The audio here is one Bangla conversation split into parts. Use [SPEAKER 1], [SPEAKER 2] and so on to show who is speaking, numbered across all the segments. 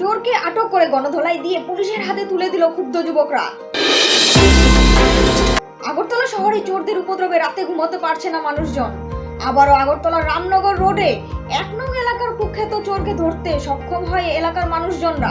[SPEAKER 1] চোরকে আটক করে গণধোলাই দিয়ে পুলিশের হাতে তুলে দিল ক্ষুব্ধ যুবকরা। আগরতলা শহরে চোরদের উপদ্রবে রাতে ঘুমাতে পারছে না মানুষজন। আবারও আগরতলা রামনগর রোডে এক নং এলাকার কুখ্যাত চোরকে ধরতে সক্ষম হয় এলাকার মানুষজনরা।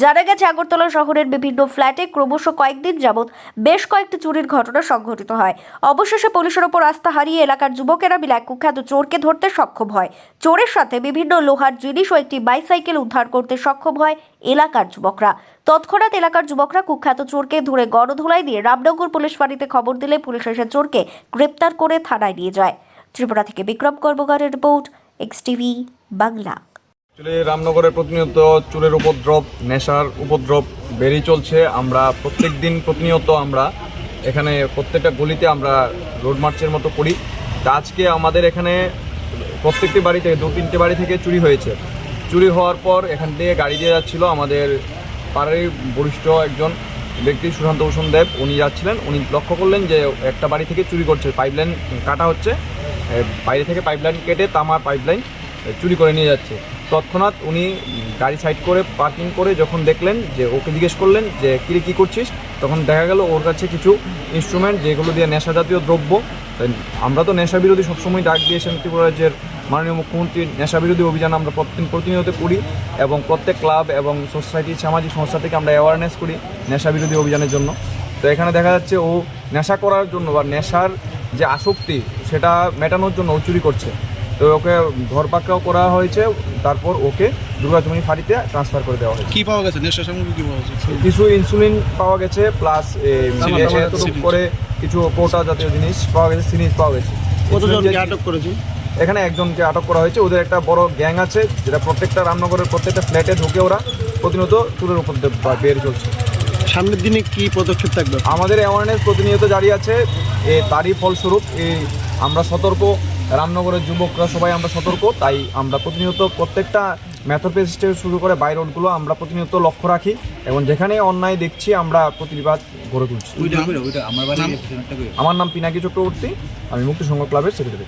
[SPEAKER 2] জানা গেছে, আগরতলা শহরের বিভিন্ন ফ্ল্যাটে ক্রমশ কয়েকদিন যাবৎ বেশ কয়েকটি চুরির ঘটনা সংঘটিত হয়। অবশেষে পুলিশের ওপর আস্থা হারিয়ে এলাকার যুবকেরা মিলে এক কুখ্যাত চোরকে ধরতে সক্ষম হয়। চোরের সাথে বিভিন্ন লোহার জিনিস ও একটি বাইসাইকেল উদ্ধার করতে সক্ষম হয় এলাকার যুবকরা। তৎক্ষণাৎ এলাকার যুবকরা কুখ্যাত চোরকে ধরে গণধোলাই দিয়ে রামনগর পুলিশ ফাঁড়িতে খবর দিলে পুলিশ এসে চোরকে গ্রেপ্তার করে থানায় নিয়ে যায়। ত্রিপুরা থেকে বিক্রম কর্মকারের রিপোর্ট এক্স টিভি বাংলা।
[SPEAKER 3] আসলে রামনগরের প্রতিনিয়ত চোরের উপদ্রব, নেশার উপদ্রব বেড়েই চলছে। আমরা প্রত্যেক দিন প্রতিনিয়ত আমরা এখানে প্রত্যেকটা গলিতে আমরা রোড মার্চের মতো করি। আজকে আমাদের এখানে প্রত্যেকটি বাড়ি থেকে দু, তিনটে বাড়ি থেকে চুরি হয়েছে। চুরি হওয়ার পর এখান থেকে গাড়ি দিয়ে যাচ্ছিল আমাদের পাড়ারই বরিষ্ঠ একজন ব্যক্তি, সুশান্ত ভূষণ দেব। উনি যাচ্ছিলেন। উনি লক্ষ্য করলেন যে একটা বাড়ি থেকে চুরি করছে। পাইপলাইন কাটা হচ্ছে। বাইরে থেকে পাইপলাইন কেটে তামার পাইপলাইন চুরি করে নিয়ে যাচ্ছে। তৎক্ষণাৎ উনি গাড়ি সাইড করে পার্কিং করে যখন দেখলেন যে ওকে জিজ্ঞেস করলেন যে, কিরে, কী করছিস? তখন দেখা গেল ওর কাছে কিছু ইনস্ট্রুমেন্ট যেগুলো দিয়ে নেশা জাতীয় দ্রব্য আমরা তো নেশা বিরোধী সবসময় ডাক দিয়েছেন ত্রিপুরা রাজ্যের মাননীয় মুখ্যমন্ত্রীর নেশা বিরোধী অভিযান আমরা প্রতি- প্রতিনিয়ত করি এবং প্রত্যেক ক্লাব এবং সোসাইটি, সামাজিক সংস্থা থেকে আমরা অ্যাওয়ারনেস করি নেশা বিরোধী অভিযানের জন্য। তো এখানে দেখা যাচ্ছে ও নেশা করার জন্য বা নেশার যে আসক্তি, সেটা মেটানোর জন্য ও চুরি করছে। তো ওকে ধরপাকড়াও করা হয়েছে তারপর ওকে দুর্গাচমনি ফাঁড়িতে ট্রান্সফার করে দেওয়া হয়েছে।
[SPEAKER 4] কি পাওয়া গেছে? নেশা সামগ্রী কি পাওয়া গেছে?
[SPEAKER 3] কিছু ইনসুলিন পাওয়া গেছে প্লাস. করে কিছু কোটা জাতীয় জিনিস পাওয়া গেছে সিরিজ পাওয়া গেছে।
[SPEAKER 4] কতজনকে আটক করেছে?
[SPEAKER 3] এখানে একজনকে আটক করা হয়েছে ওদের একটা বড় গ্যাং আছে যেটা প্রত্যেকটা রামনগরের প্রত্যেকটা ফ্ল্যাটে ঢুকে ওরা প্রতিনিয়ত চুরের উপর দিয়ে বা- বের চলছে।
[SPEAKER 4] সামনের দিনে কি পদক্ষেপ থাকবে?
[SPEAKER 3] আমাদের অ্যাওয়ারনেস প্রতিনিয়ত জারি আছে এ তারই ফলস্বরূপ এই আমরা সতর্ক রামনগরের যুবকরা সবাই আমরা সতর্ক তাই আমরা প্রতিনিয়ত প্রত্যেকটা ম্যাথোপেস থেকে শুরু করে বাই রোডগুলো আমরা প্রতিনিয়ত লক্ষ্য রাখি এবং যেখানে অন্যায় দেখছি আমরা প্রতিবাদ গড়ে তুলছি। আমার নাম? পিনাকি চক্রবর্তী আমি মুক্তি সংঘ ক্লাবের সেক্রেটারি